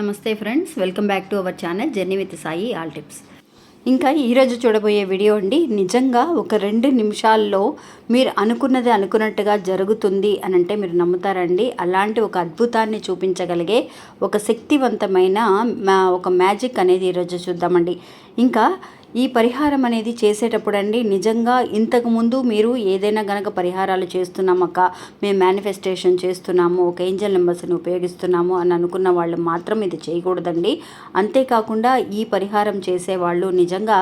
నమస్తే friends welcome back to our channel journey with Sai all tips. ఇంకా ఈరోజు చూడబోయే వీడియో అండి నిజంగా ఒక రెండు నిమిషాల్లో మీరు అనుకున్నది అనుకున్నట్టుగా జరుగుతుంది అని అంటే మీరు నమ్ముతారండి. అలాంటి ఒక అద్భుతాన్ని చూపించగలిగే ఒక శక్తివంతమైన మా- ఒక మ్యాజిక్ అనేది ఈరోజు చూద్దామండి. ఇంకా ఈ పరిహారం అనేది చేసేటప్పుడు అండి నిజంగా ఇంతకుముందు మీరు ఏదైనా గనక పరిహారాలు చేస్తున్నామక్క మేము మేనిఫెస్టేషన్ చేస్తున్నాము ఒక ఏంజల్ నెంబర్స్ని ఉపయోగిస్తున్నాము అని అనుకున్న వాళ్ళు మాత్రం ఇది చేయకూడదండి. అంతేకాకుండా ఈ పరిహారం చేసేవాళ్ళు నిజంగా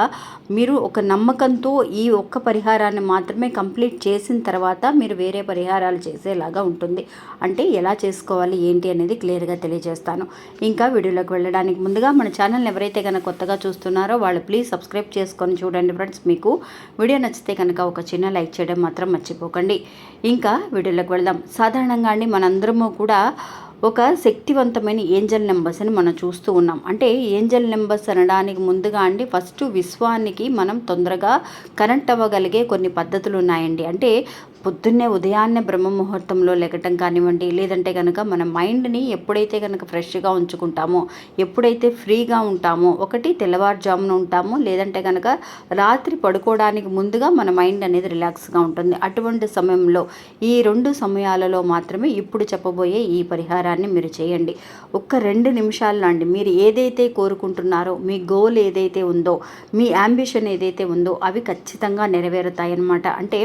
మీరు ఒక నమ్మకంతో ఈ ఒక్క పరిహారాన్ని మాత్రమే కంప్లీట్ చేసిన తర్వాత మీరు వేరే పరిహారాలు చేసేలాగా ఉంటుంది. అంటే ఎలా చేసుకోవాలి ఏంటి అనేది క్లియర్గా తెలియజేస్తాను. ఇంకా వీడియోలోకి వెళ్ళడానికి ముందుగా మన ఛానల్ని ఎవరైతే కనుక కొత్తగా చూస్తున్నారో వాళ్ళు ప్లీజ్ సబ్స్క్రైబ్ చేసుకొని చూడండి ఫ్రెండ్స్. మీకు వీడియో నచ్చితే కనుక ఒక చిన్న లైక్ చేయడం మాత్రం మర్చిపోకండి. ఇంకా వీడియోలోకి వెళ్దాం. సాధారణంగా అండి మనందరము కూడా ఒక శక్తివంతమైన ఏంజల్ నెంబర్స్ని మనం చూస్తూ ఉన్నాం. అంటే ఏంజల్ నెంబర్స్ అనడానికి ముందుగా అండి ఫస్ట్ విశ్వానికి మనం తొందరగా కనెక్ట్ అవ్వగలిగే కొన్ని పద్ధతులు ఉన్నాయండి. అంటే పొద్దున్నే ఉదయాన్నే బ్రహ్మ ముహూర్తంలో లెగటం కానివ్వండి లేదంటే కనుక మన మైండ్ని ఎప్పుడైతే కనుక ఫ్రెష్గా ఉంచుకుంటామో ఎప్పుడైతే ఫ్రీగా ఉంటామో ఒకటి తెల్లవారుజామున ఉంటామో లేదంటే కనుక రాత్రి పడుకోవడానికి ముందుగా మన మైండ్ అనేది రిలాక్స్గా ఉంటుంది. అటువంటి సమయంలో ఈ రెండు సమయాలలో మాత్రమే ఇప్పుడు చెప్పబోయే ఈ పరిహారాన్ని మీరు చేయండి. ఒక్క రెండు నిమిషాల్లో అండి మీరు ఏదైతే కోరుకుంటున్నారో మీ గోల్ ఏదైతే ఉందో మీ అంబిషన్ ఏదైతే ఉందో అవి ఖచ్చితంగా నెరవేరుతాయన్నమాట. అంటే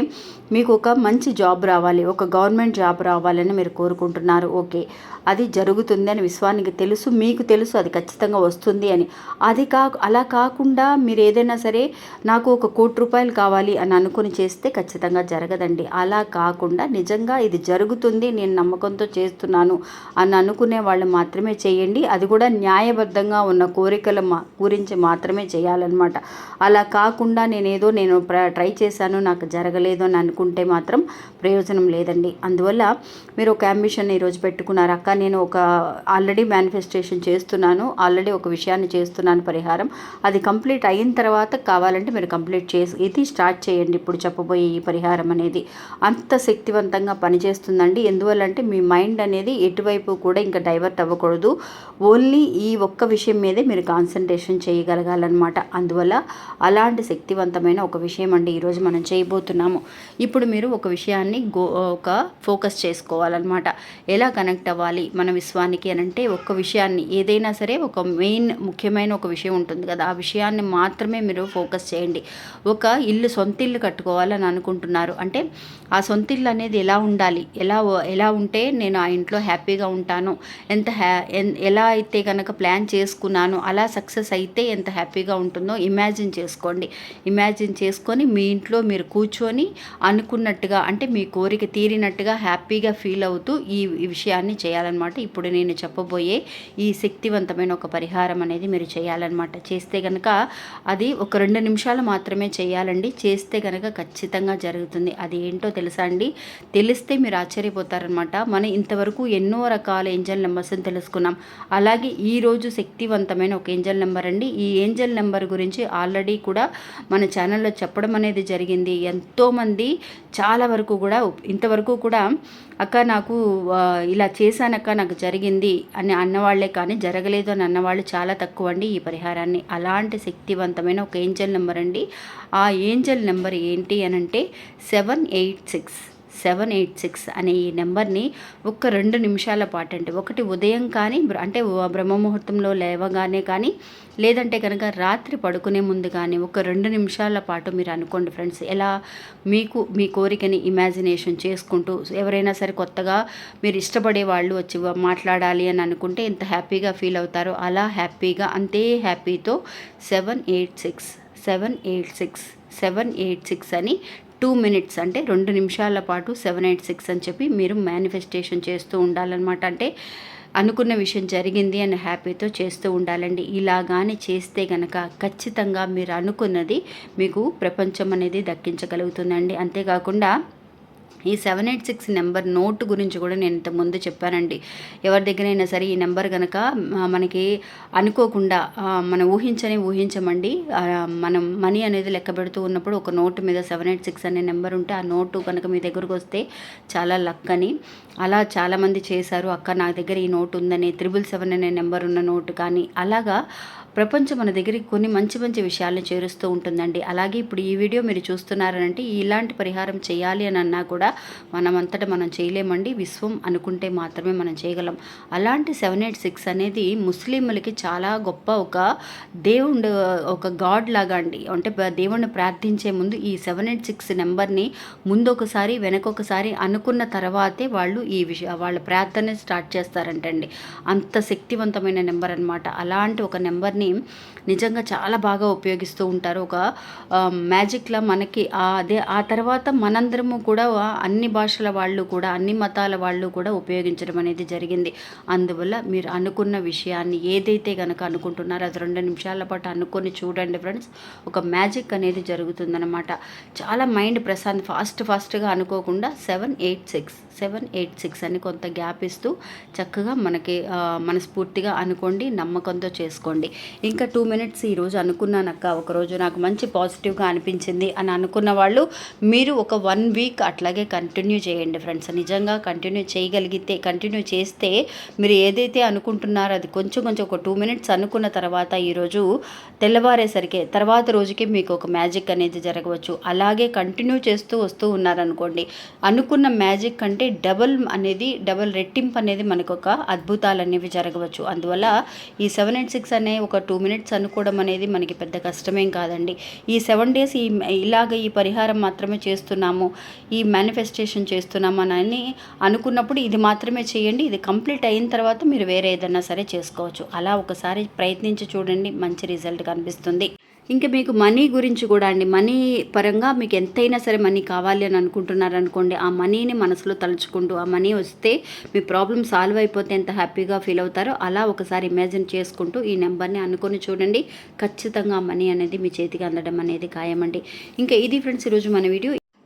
మీకు ఒక మంచి జాబ్ రావాలి ఒక గవర్నమెంట్ జాబ్ రావాలని మీరు కోరుకుంటున్నారు. ఓకే. అది జరుగుతుంది అని విశ్వానికి తెలుసు మీకు తెలుసు అది ఖచ్చితంగా వస్తుంది అని. అది కా అలా కాకుండా మీరు ఏదైనా సరే నాకు ఒక కోటి రూపాయలు కావాలి అని అనుకుని చేస్తే ఖచ్చితంగా జరగదండి. అలా కాకుండా నిజంగా ఇది జరుగుతుంది నేను నమ్మకంతో చేస్తున్నాను అని అనుకునే వాళ్ళు మాత్రమే చేయండి. అది కూడా న్యాయబద్ధంగా ఉన్న కోరికల మా గురించి మాత్రమే చేయాలన్నమాట. అలా కాకుండా నేనేదో నేను ట్రై చేశాను నాకు జరగలేదు అని అనుకుంటే మాత్రం ప్రయోజనం లేదండి. అందువల్ల మీరు ఒక అంబిషన్ ఈరోజు పెట్టుకున్నారు. అక్క నేను ఒక ఆల్రెడీ మేనిఫెస్టేషన్ చేస్తున్నాను. ఆల్రెడీ ఒక విషయాన్ని చేస్తున్నాను పరిహారం. అది కంప్లీట్ అయిన తర్వాత కావాలంటే మీరు కంప్లీట్ చేసి ఇది స్టార్ట్ చేయండి ఇప్పుడు చెప్పబోయే ఈ పరిహారం అనేది. అంత శక్తివంతంగా పనిచేస్తుందండి. ఎందువల్లంటే మీ మైండ్ అనేది ఎటువైపు కూడా ఇంకా డైవర్ట్ అవ్వకూడదు. ఓన్లీ ఈ ఒక్క విషయం మీదే మీరు కాన్సన్ట్రేషన్ చేయగలగాలన్నమాట. అందువల్ల అలాంటి శక్తివంతమైన ఒక విషయం అండి ఈరోజు మనం చేయబోతున్నాము. ఇప్పుడు మీరు ఒక ఒక విషయాన్ని గో ఒక ఫోకస్ చేసుకోవాలన్నమాట. ఎలా కనెక్ట్ అవ్వాలి మన విశ్వానికి అని అంటే ఒక విషయాన్ని ఏదైనా సరే ఒక మెయిన్ ముఖ్యమైన ఒక విషయం ఉంటుంది కదా ఆ విషయాన్ని మాత్రమే మీరు ఫోకస్ చేయండి. ఒక ఇల్లు సొంత ఇల్లు కట్టుకోవాలని అనుకుంటున్నారు అంటే ఆ సొంత ఇల్లు అనేది ఎలా ఉండాలి? ఎలా ఎలా ఉంటే నేను ఆ ఇంట్లో హ్యాపీగా ఉంటాను? ఎంత హ్యా ఎన్- ఎలా అయితే కనుక ప్లాన్ చేసుకున్నాను అలా సక్సెస్ అయితే ఎంత హ్యాపీగా ఉంటుందో ఇమాజిన్ చేసుకోండి. ఇమాజిన్ చేసుకొని మీ ఇంట్లో మీరు కూర్చొని అనుకున్నట్టుగా అంటే మీ కోరిక తీరినట్టుగా హ్యాపీగా ఫీల్ అవుతూ ఈ ఈ విషయాన్ని చేయాలన్నమాట. ఇప్పుడు నేను చెప్పబోయే ఈ శక్తివంతమైన ఒక పరిహారం అనేది మీరు చేయాలన్నమాట. చేస్తే కనుక అది ఒక రెండు నిమిషాలు మాత్రమే చేయాలండి. చేస్తే కనుక ఖచ్చితంగా జరుగుతుంది. అది ఏంటో తెలుసా అండి? తెలిస్తే మీరు ఆశ్చర్యపోతారనమాట మనం ఇంతవరకు ఎన్నో రకాల ఏంజల్ నెంబర్స్ని తెలుసుకున్నాం. అలాగే ఈరోజు శక్తివంతమైన ఒక ఏంజల్ నెంబర్ అండి. ఈ ఏంజల్ నెంబర్ గురించి ఆల్రెడీ కూడా మన ఛానల్లో చెప్పడం అనేది జరిగింది. ఎంతోమంది చాలా వరకు కూడా ఇంతవరకు కూడా అక్క నాకు ఇలా చేశానక్క నాకు జరిగింది అని అన్నవాళ్ళే కానీ జరగలేదు అని అన్నవాళ్ళు చాలా తక్కువ అండి ఈ పరిహారాన్ని. అలాంటి శక్తివంతమైన ఒక ఏంజల్ నెంబర్ అండి. ఆ ఏంజల్ నెంబర్ ఏంటి అని అంటే seven eight six. Seven eight six అనే ఈ నెంబర్ని ఒక్క రెండు నిమిషాల పాటు అంటే ఒకటి ఉదయం కానీ అంటే బ్రహ్మముహూర్తంలో బ్రహ్మ ముహూర్తంలో లేవగానే కానీ లేదంటే కనుక రాత్రి పడుకునే ముందు కానీ ఒక రెండు నిమిషాల పాటు మీరు అనుకోండి ఫ్రెండ్స్ ఎలా మీకు మీ కోరికని ఇమాజినేషన్ చేసుకుంటూ ఎవరైనా సరే కొత్తగా మీరు ఇష్టపడే వాళ్ళు వచ్చి మాట్లాడాలి అని అనుకుంటే ఎంత హ్యాపీగా ఫీల్ అవుతారో అలా హ్యాపీగా అంతే హ్యాపీతో seven eight six seven eight six seven eight six అని టూ మినిట్స్ అంటే రెండు నిమిషాల పాటు సెవెన్ ఎయిట్ సిక్స్ అని చెప్పి మీరు మేనిఫెస్టేషన్ చేస్తూ ఉండాలన్నమాట. అంటే అనుకున్న విషయం జరిగింది అని హ్యాపీతో చేస్తూ ఉండాలండి. ఇలాగానే చేస్తే గనక ఖచ్చితంగా మీరు అనుకున్నది మీకు ప్రపంచం అనేది దక్కించగలుగుతుందండి. అంతేకాకుండా ఈ seven eight six number note గురించి కూడా నేను ఇంత ముందు చెప్పానండి. ఎవరి దగ్గరైనా సరే ఈ నెంబర్ కనుక మనకి అనుకోకుండా మనం ఊహించని ఊహించమండి. మనం మనీ అనేది లెక్క పెడుతూ ఉన్నప్పుడు ఒక నోటు మీద సెవెన్ ఎయిట్ సిక్స్ అనే నెంబర్ ఉంటే ఆ నోటు కనుక మీ దగ్గరకు వస్తే చాలా లక్ అని. అలా చాలామంది చేశారు. అక్క నా దగ్గర ఈ నోట్ ఉందని త్రిబుల్ సెవెన్ అనే నెంబర్ ఉన్న నోటు కానీ అలాగా ప్రపంచం మన దగ్గరికి కొన్ని మంచి మంచి విషయాలను చేరుస్తూ ఉంటుందండి. అలాగే ఇప్పుడు ఈ వీడియో మీరు చూస్తున్నారనంటే ఇలాంటి పరిహారం చేయాలి అని అన్నా కూడా మనమంతటా మనం చేయలేమండి విశ్వం అనుకుంటే మాత్రమే మనం చేయగలం. అలాంటి సెవెన్ ఎయిట్ సిక్స్ అనేది ముస్లింలకి చాలా గొప్ప ఒక దేవుడు ఒక గాడ్ లాగా అండి. అంటే దేవుణ్ణి ప్రార్థించే ముందు ఈ సెవెన్ ఎయిట్ సిక్స్ నెంబర్ని ముందు ఒకసారి వెనకొకసారి అనుకున్న తర్వాతే వాళ్ళు ఈ విషయ వాళ్ళ ప్రార్థన స్టార్ట్ చేస్తారంటండి. అంత శక్తివంతమైన నెంబర్ అనమాట అలాంటి ఒక నెంబర్ని నిజంగా చాలా బాగా ఉపయోగిస్తూ ఉంటారు. ఒక మ్యాజిక్లా మనకి అదే ఆ తర్వాత మనందరము కూడా అన్ని భాషల వాళ్ళు కూడా అన్ని మతాల వాళ్ళు కూడా ఉపయోగించడం అనేది జరిగింది. అందువల్ల మీరు అనుకున్న విషయాన్ని ఏదైతే కనుక అనుకుంటున్నారో అది రెండు నిమిషాల పాటు అనుకొని చూడండి ఫ్రెండ్స్. ఒక మ్యాజిక్ అనేది జరుగుతుందన్నమాట. చాలా మైండ్ ప్రశాంత్ ఫాస్ట్ ఫాస్ట్గా అనుకోకుండా seven eight six seven eight six అని కొంత గ్యాప్ ఇస్తూ చక్కగా మనకి మనస్ఫూర్తిగా అనుకోండి నమ్మకంతో చేసుకోండి. ఇంకా టూ మినిట్స్ ఈరోజు అనుకున్నానక్క. ఒకరోజు నాకు మంచి పాజిటివ్గా అనిపించింది అని అనుకున్న వాళ్ళు మీరు ఒక వన్ వీక్ అట్లాగే కంటిన్యూ చేయండి ఫ్రెండ్స్. నిజంగా కంటిన్యూ చేయగలిగితే కంటిన్యూ చేస్తే మీరు ఏదైతే అనుకుంటున్నారో అది కొంచెం కొంచెం ఒక టూ మినిట్స్ అనుకున్న తర్వాత ఈరోజు తెల్లవారేసరికి తర్వాత రోజుకి మీకు ఒక మ్యాజిక్ అనేది జరగవచ్చు. అలాగే కంటిన్యూ చేస్తూ వస్తూ ఉన్నారనుకోండి అనుకున్న మ్యాజిక్ కంటే డబల్ అనేది డబల్ రెట్టింపు అనేది మనకు ఒక అద్భుతాలు అనేవి జరగవచ్చు. అందువల్ల ఈ సెవెన్ ఎయిట్ సిక్స్ అనే ఒక టూ మినిట్స్ అనుకోవడం అనేది మనకి పెద్ద కష్టమేం కాదండి. ఈ సెవెన్ డేస్ ఈ ఇలాగ ఈ పరిహారం మాత్రమే చేస్తున్నాము. ఈ మేనిఫెస్టేషన్ చేస్తున్నాము అనుకున్నప్పుడు ఇది మాత్రమే చేయండి ఇది కంప్లీట్ అయిన తర్వాత మీరు వేరే ఏదైనా సరే చేసుకోవచ్చు. అలా ఒకసారి ప్రయత్నించి చూడండి మంచి రిజల్ట్ కనిపిస్తుంది. ఇంకా మీకు మనీ గురించి కూడా అండి మనీ పరంగా మీకు ఎంతైనా సరే మనీ కావాలి అని అనుకుంటున్నారు అనుకోండి ఆ మనీని మనసులో తలుచుకుంటూ ఆ మనీ వస్తే మీ ప్రాబ్లం సాల్వ్ అయిపోతే ఎంత హ్యాపీగా ఫీల్ అవుతారో అలా ఒకసారి ఇమాజిన్ చేసుకుంటూ ఈ నెంబర్ని అనుకొని చూడండి. ఖచ్చితంగా ఆ మనీ అనేది మీ చేతికి అందడం అనేది ఖాయమండి. ఇంకా ఇది ఫ్రెండ్స్ ఈరోజు మన వీడియో